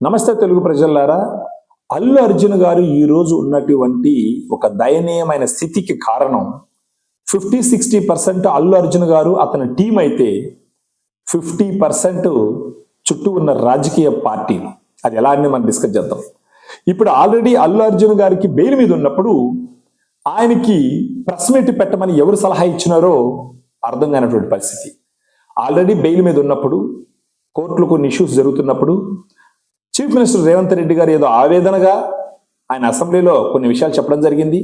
నమస్తే తెలుగు ప్రజలారా అల్లు అర్జున్ గారు ఈరోజు ఉన్నటువంటి ఒక దయనీయమైన స్థితికి కారణం fifty sixty percent Allu Arjun గారు అతని టీం అయితే ఫిఫ్టీ పర్సెంట్ చుట్టూ ఉన్న రాజకీయ పార్టీలు అది ఎలా అని మనం డిస్కస్ చేద్దాం. ఇప్పుడు ఆల్రెడీ అల్లు అర్జున్ గారికి బెయిల్ మీద ఉన్నప్పుడు ఆయనకి ప్రెస్ మీట్ పెట్టమని ఎవరు సలహా ఇచ్చినారో అర్థం కానటువంటి పరిస్థితి. ఆల్రెడీ బెయిల్ మీద ఉన్నప్పుడు కోర్టులో కొన్ని ఇష్యూస్ జరుగుతున్నప్పుడు చీఫ్ మినిస్టర్ రేవంత్ రెడ్డి గారు ఏదో ఆవేదనగా ఆయన అసెంబ్లీలో కొన్ని విషయాలు చెప్పడం జరిగింది.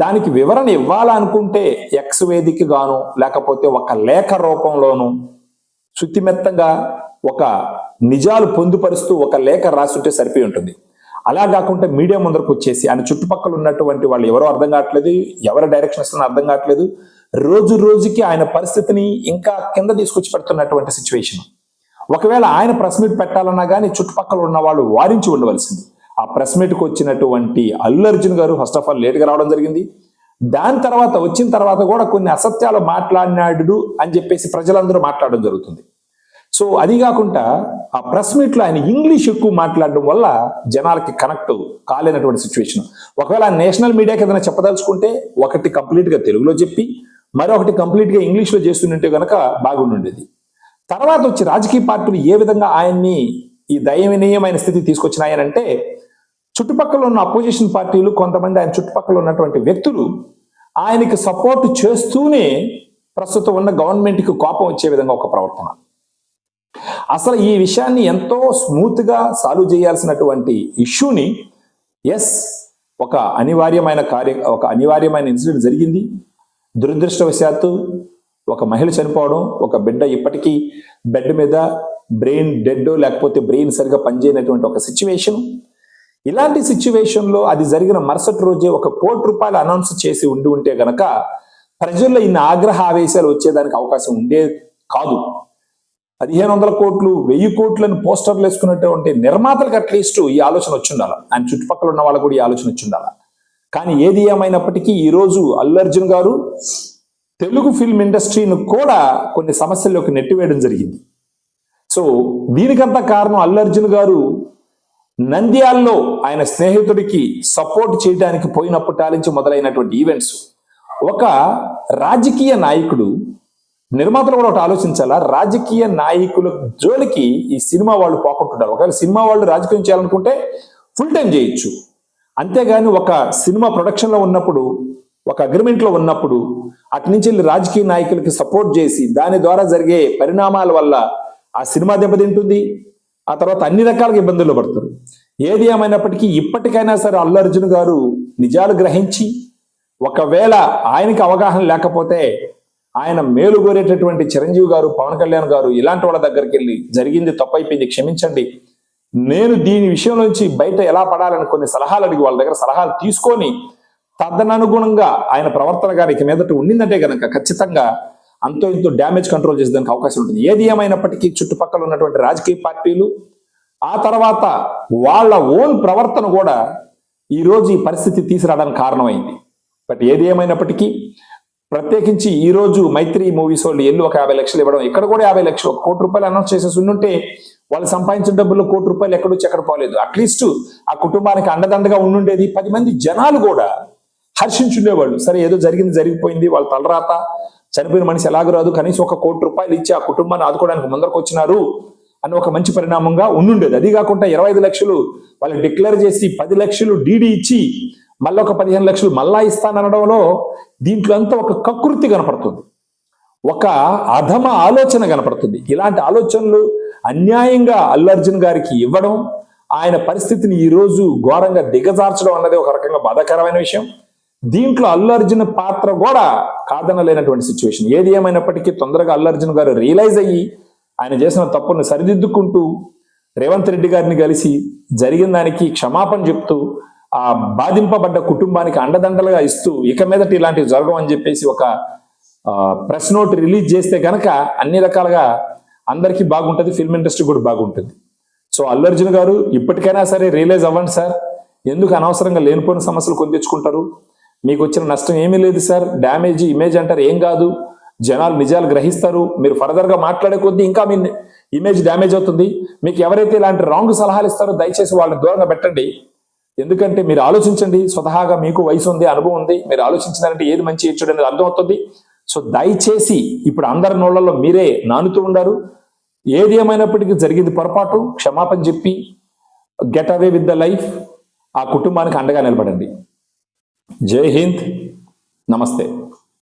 దానికి వివరణ ఇవ్వాలనుకుంటే ఎక్స్ వేదిక గాను లేకపోతే ఒక లేఖ రూపంలోను శుతిమెత్తంగా ఒక నిజాలు పొందుపరుస్తూ ఒక లేఖ రాసుంటే సరిపోయి ఉంటుంది. అలా కాకుండా మీడియా ముందరకు వచ్చేసి ఆయన చుట్టుపక్కల ఉన్నటువంటి వాళ్ళు ఎవరో అర్థం కావట్లేదు ఎవరి డైరెక్షన్ ఇస్తున్నా అర్థం కావట్లేదు. రోజు రోజుకి ఆయన పరిస్థితిని ఇంకా కింద తీసుకొచ్చి పెడుతున్నటువంటి సిచ్యువేషన్ ఒకవేళ ఆయన ప్రెస్ మీట్ పెట్టాలన్నా కానీ చుట్టుపక్కల ఉన్న వాళ్ళు వారించి ఉండవలసింది. ఆ ప్రెస్ మీట్కి వచ్చినటువంటి అల్లు అర్జున్ గారు ఫస్ట్ ఆఫ్ ఆల్ లేట్గా రావడం జరిగింది. దాని తర్వాత వచ్చిన తర్వాత కూడా కొన్ని అసత్యాలు మాట్లాడినాడు అని చెప్పేసి ప్రజలందరూ మాట్లాడడం జరుగుతుంది. సో అది కాకుండా ఆ ప్రెస్ మీట్లో ఆయన ఇంగ్లీష్ ఎక్కువ మాట్లాడడం వల్ల జనాలకి కనెక్ట్ కాలేనటువంటి సిచ్యువేషన్. ఒకవేళ నేషనల్ మీడియాకి ఏదైనా చెప్పదలుచుకుంటే ఒకటి కంప్లీట్గా తెలుగులో చెప్పి మరొకటి కంప్లీట్గా ఇంగ్లీష్లో చేస్తుంటే కనుక బాగుండేది తర్వాత వచ్చి రాజకీయ పార్టీలు ఏ విధంగా ఆయన్ని ఈ దయనీయమైన స్థితి తీసుకొచ్చినాయనంటే చుట్టుపక్కల ఉన్న అపోజిషన్ పార్టీలు కొంతమంది ఆయన చుట్టుపక్కల ఉన్నటువంటి వ్యక్తులు ఆయనకి సపోర్ట్ చేస్తూనే ప్రస్తుతం ఉన్న గవర్నమెంట్కి కోపం వచ్చే విధంగా ఒక ప్రవర్తన. అసలు ఈ విషయాన్ని ఎంతో స్మూత్గా సాల్వ్ చేయాల్సినటువంటి ఇష్యూని ఎస్ ఒక అనివార్యమైన కార్య ఒక అనివార్యమైన ఇన్సిడెంట్ జరిగింది. దురదృష్టవశాత్తు ఒక మహిళ చనిపోవడం ఒక బిడ్డ ఇప్పటికీ బెడ్ మీద బ్రెయిన్ డెడ్ లేకపోతే బ్రెయిన్ సరిగా పనిచేయనటువంటి ఒక సిచ్యువేషన్. ఇలాంటి సిచ్యువేషన్లో అది జరిగిన మరుసటి రోజే ఒక కోటి రూపాయలు అనౌన్స్ చేసి ఉండి ఉంటే గనక ప్రజల్లో ఇన్ని ఆగ్రహ ఆవేశాలు వచ్చేదానికి అవకాశం ఉండే కాదు. పదిహేను వందల కోట్లు వెయ్యి కోట్లను పోస్టర్లు వేసుకున్నటువంటి నిర్మాతలకు అట్లీస్ట్ ఈ ఆలోచన వచ్చి ఆయన చుట్టుపక్కల ఉన్న వాళ్ళకు కూడా ఈ ఆలోచన వచ్చిండాలి. కానీ ఏది ఏమైనప్పటికీ ఈరోజు అల్లు అర్జున్ గారు తెలుగు ఫిల్మ్ ఇండస్ట్రీని కూడా కొన్ని సమస్యల్లోకి నెట్టివేయడం జరిగింది. సో దీనికంతా కారణం అల్లు అర్జున్ గారు నంద్యాల్లో ఆయన స్నేహితుడికి సపోర్ట్ చేయడానికి పోయినప్పుడు టాలించి మొదలైనటువంటి ఈవెంట్స్ ఒక రాజకీయ నాయకుడు నిర్మాతలు కూడా ఒకటి ఆలోచించాలా? రాజకీయ నాయకుల జోలికి ఈ సినిమా వాళ్ళు పోకుంటుంటారు ఒకవేళ సినిమా వాళ్ళు రాజకీయం చేయాలనుకుంటే ఫుల్ టైం చేయొచ్చు. అంతేగాని ఒక సినిమా ప్రొడక్షన్లో ఉన్నప్పుడు ఒక అగ్రిమెంట్లో ఉన్నప్పుడు అటు నుంచి వెళ్ళి రాజకీయ నాయకులకి సపోర్ట్ చేసి దాని ద్వారా జరిగే పరిణామాల వల్ల ఆ సినిమా దెబ్బతింటుంది. ఆ తర్వాత అన్ని రకాలుగా ఇబ్బందులు పడతారు. ఏది ఏమైనప్పటికీ ఇప్పటికైనా సరే అల్లు అర్జున్ గారు నిజాలు గ్రహించి ఒకవేళ ఆయనకి అవగాహన లేకపోతే ఆయన మేలు కోరేటటువంటి చిరంజీవి గారు పవన్ కళ్యాణ్ గారు ఇలాంటి వాళ్ళ దగ్గరికి వెళ్ళి జరిగింది తప్పైపోయింది క్షమించండి. నేను దీని విషయం నుంచి బయట ఎలా పడాలని కొన్ని సలహాలు అడిగి వాళ్ళ దగ్గర సలహాలు తీసుకొని తదననుగుణంగా ఆయన ప్రవర్తన గారికి మీదట ఉండిందంటే కనుక ఖచ్చితంగా అంతో ఇంతో డ్యామేజ్ కంట్రోల్ చేసేదానికి అవకాశం ఉంటుంది. ఏది ఏమైనప్పటికీ చుట్టుపక్కల ఉన్నటువంటి రాజకీయ పార్టీలు ఆ తర్వాత వాళ్ళ ఓన్ ప్రవర్తన కూడా ఈ రోజు ఈ పరిస్థితి తీసుకురావడానికి కారణమైంది. బట్ ఏది ఏమైనప్పటికీ ప్రత్యేకించి ఈరోజు మైత్రి మూవీస్ వాళ్ళు ఎల్లు ఒక యాభై లక్షలు ఇవ్వడం ఇక్కడ కూడా యాభై లక్షలు ఒక కోటి రూపాయలు అనౌన్స్ చేసేసి ఉండుంటే వాళ్ళు సంపాదించిన డబ్బులు కోటి రూపాయలు ఎక్కడొచ్చి ఎక్కడ పోలేదు. అట్లీస్ట్ ఆ కుటుంబానికి అండదండగా ఉండుండేది పది మంది జనాలు కూడా హర్షించుండేవాళ్ళు. సరే ఏదో జరిగింది జరిగిపోయింది వాళ్ళ తలరాత చనిపోయిన మనిషి ఎలాగ రాదు కనీసం ఒక కోటి రూపాయలు ఇచ్చి ఆ కుటుంబాన్ని ఆదుకోవడానికి ముందరకు వచ్చినారు అని ఒక మంచి పరిణామంగా ఉండుండేది. అది కాకుండా ఇరవై ఐదు లక్షలు వాళ్ళు డిక్లేర్ చేసి పది లక్షలు డీడీ ఇచ్చి మళ్ళీ ఒక పదిహేను లక్షలు మళ్ళా ఇస్తానడంలో దీంట్లో అంతా ఒక కకృతి కనపడుతుంది. ఒక అధమ ఆలోచన కనపడుతుంది. ఇలాంటి ఆలోచనలు అన్యాయంగా అల్లు అర్జున్ గారికి ఇవ్వడం ఆయన పరిస్థితిని ఈ రోజు ఘోరంగా దిగజార్చడం అన్నది ఒక రకంగా బాధాకరమైన విషయం. దీంట్లో అల్లు పాత్ర కూడా కాదనలేనటువంటి సిచ్యువేషన్ ఏది ఏమైనప్పటికీ తొందరగా అల్లు గారు రియలైజ్ అయ్యి ఆయన చేసిన తప్పును సరిదిద్దుకుంటూ రేవంత్ రెడ్డి గారిని కలిసి జరిగిన దానికి క్షమాపణ చెప్తూ ఆ బాధింపబడ్డ కుటుంబానికి అండదండలుగా ఇస్తూ ఇక మీదట ఇలాంటివి జరగవని చెప్పేసి ఒక ప్రెస్ నోట్ రిలీజ్ చేస్తే కనుక అన్ని రకాలుగా అందరికీ బాగుంటుంది ఫిల్మ్ ఇండస్ట్రీ కూడా బాగుంటుంది. సో అల్లు అర్జున్ గారు ఇప్పటికైనా సరే రియలైజ్ అవ్వండి సార్. ఎందుకు అనవసరంగా లేనిపోయిన సమస్యలు కొని తెచ్చుకుంటారు? మీకు వచ్చిన నష్టం ఏమీ లేదు సార్. డ్యామేజ్ ఇమేజ్ అంటారు. ఏం కాదు. జనాలు నిజాలు గ్రహిస్తారు. మీరు ఫర్దర్గా మాట్లాడే కొద్దీ ఇంకా మీ ఇమేజ్ డ్యామేజ్ అవుతుంది. మీకు ఎవరైతే ఇలాంటి రాంగ్ సలహాలు ఇస్తారో దయచేసి వాళ్ళని దూరంగా పెట్టండి. ఎందుకంటే మీరు ఆలోచించండి. స్వతహాగా మీకు వయసు ఉంది అనుభవం ఉంది. మీరు ఆలోచించినారంటే ఏది మంచి ఏది అనేది అర్థమవుతుంది. సో దయచేసి ఇప్పుడు అందరి నోళ్ళలో మీరే నానుతూ ఉండారు. ఏది ఏమైనప్పటికీ జరిగింది పొరపాటు. క్షమాపణ చెప్పి get away with the life. ఆ కుటుంబానికి అండగా నిలబడండి. జై హింద్. నమస్తే.